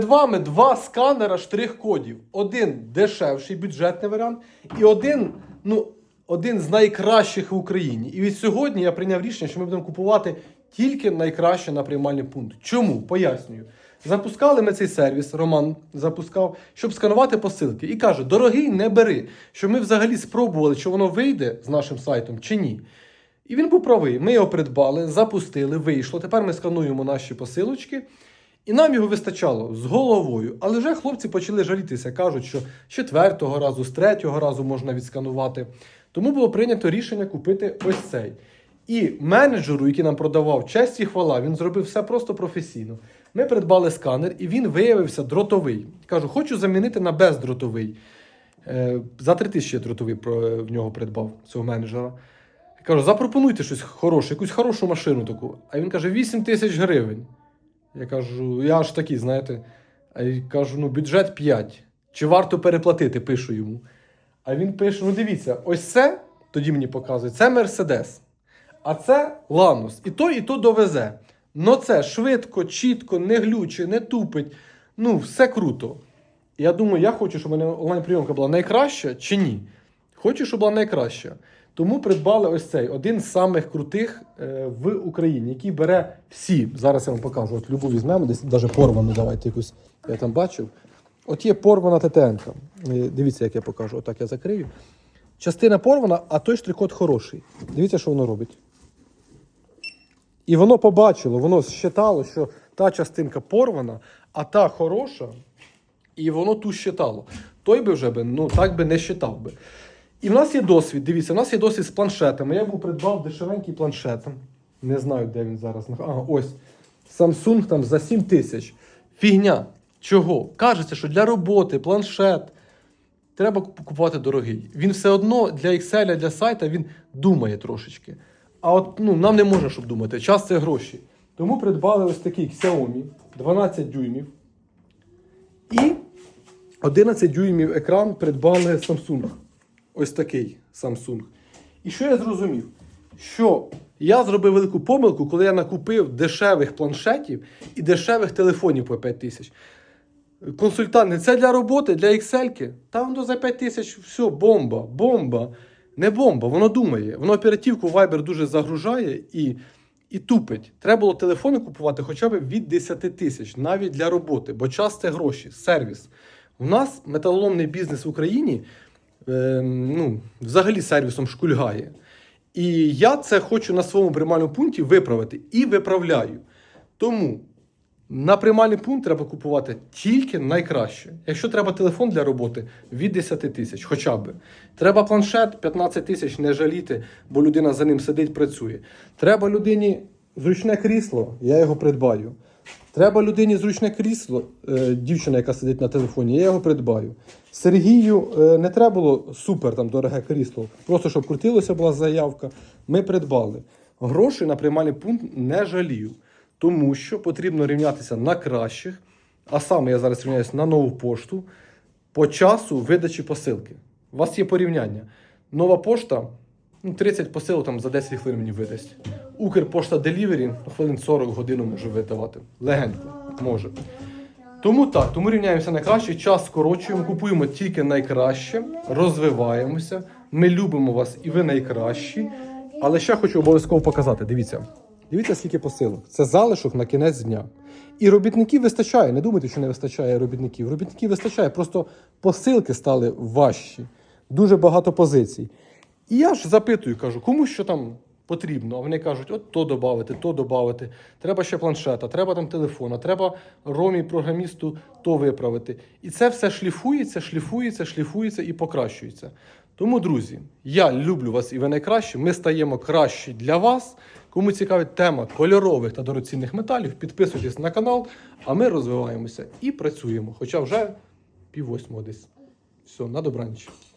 Перед вами два сканера штрих-кодів. Один дешевший бюджетний варіант, і один, ну, один з найкращих в Україні. І від сьогодні я прийняв рішення, що ми будемо купувати тільки найкраще на приймальний пункт. Чому? Пояснюю. Запускали ми цей сервіс, Роман запускав, щоб сканувати посилки. І каже: дорогий, не бери, щоб ми взагалі спробували, чи воно вийде з нашим сайтом чи ні. І він був правий. Ми його придбали, запустили, вийшло. Тепер ми скануємо наші посилочки. І нам його вистачало з головою. Але вже хлопці почали жалітися. Кажуть, що з четвертого разу, з третього разу можна відсканувати. Тому було прийнято рішення купити ось цей. І менеджеру, який нам продавав, честь і хвала, він зробив все просто професійно. Ми придбали сканер, і він виявився дротовий. Кажу, хочу замінити на бездротовий. Е, За 3 тисячі дротовий в нього придбав цього менеджера. Кажу, запропонуйте щось хороше, якусь хорошу машину таку. А він каже, 8 тисяч гривень. Я кажу, я аж такий, знаєте. А я кажу, ну бюджет 5. Чи варто переплатити? Пишу йому. А він пише: ну дивіться, ось це, тоді мені показує, це Мерседес. А це Ланус. І то, і то довезе. Но це швидко, чітко, не глюче, не тупить. Ну, все круто. Я думаю, я хочу, щоб у мене онлайн-прийомка була найкраща чи ні. Хочу, щоб була найкраща. Тому придбали ось цей один з самих крутих е, в Україні, який бере всі. Зараз я вам покажу. От любу візьмемо, десь навіть порвану, давайте якусь. Я там бачив. От є порвана ТТН. Дивіться, як я покажу. Отак я закрию. Частина порвана, а той штрих-код хороший. Дивіться, що воно робить. І воно побачило, воно считало, що та частинка порвана, а та хороша, і воно ту считало. Той би вже би, ну так би не считав би. І в нас є досвід. Дивіться, в нас є досвід з планшетами. Я був придбав дешевенький планшет. Не знаю, де він зараз. Ага, ось. Samsung там за 7 тисяч. Фігня. Чого? Кажеться, що для роботи планшет треба купувати дорогий. Він все одно для Excel, для сайта він думає трошечки. А от ну, нам не можна, щоб думати. Час це гроші. Тому придбали ось такий Xiaomi 12 дюймів. І 11 дюймів екран придбали Samsung. Ось такий Samsung. І що я зрозумів? Що я зробив велику помилку, коли я накупив дешевих планшетів і дешевих телефонів по 5 тисяч. Консультанти, це для роботи, для Excel. Там до за 5 тисяч все, бомба, бомба. Не бомба, воно думає. Воно оперативку Viber дуже загружає і, і тупить. Треба було телефони купувати хоча б від 10 тисяч, навіть для роботи, бо час це гроші, сервіс. У нас металоломний бізнес в Україні е, ну, взагалі сервісом шкульгає. І я це хочу на своєму приймальному пункті виправити і виправляю. Тому на приймальний пункт треба купувати тільки найкраще. Якщо треба телефон для роботи від 10 тисяч, хоча б. Треба планшет 15 тисяч не жаліти, бо людина за ним сидить, працює. Треба людині зручне крісло, я його придбаю. Треба людині зручне крісло, е, дівчина, яка сидить на телефоні, я його придбаю. Сергію е, не треба було супер там дороге крісло, просто щоб крутилося була заявка. Ми придбали. Грошей на приймальний пункт не жалію, тому що потрібно рівнятися на кращих, а саме я зараз рівняюся на нову пошту по часу видачі посилки. У вас є порівняння. Нова пошта ну, 30 посилок там за 10 хвилин мені видасть. Укрпошта Делівері хвилин 40 годину може видавати. Легенько може. Тому так, тому рівняємося на краще, час скорочуємо, купуємо тільки найкраще, розвиваємося. Ми любимо вас і ви найкращі. Але ще хочу обов'язково показати. Дивіться. Дивіться, скільки посилок. Це залишок на кінець дня. І робітників вистачає. Не думайте, що не вистачає робітників. Робітників вистачає, просто посилки стали важчі. Дуже багато позицій. І я ж запитую, кажу, кому що там потрібно. А вони кажуть, от то додати, то додати. Треба ще планшета, треба там телефона, треба ромі програмісту то виправити. І це все шліфується, шліфується, шліфується і покращується. Тому, друзі, я люблю вас і ви найкращі. Ми стаємо кращі для вас. Кому цікавить тема кольорових та дорогоцінних металів, підписуйтесь на канал, а ми розвиваємося і працюємо. Хоча вже пів восьмого десь. Все, на добраніч.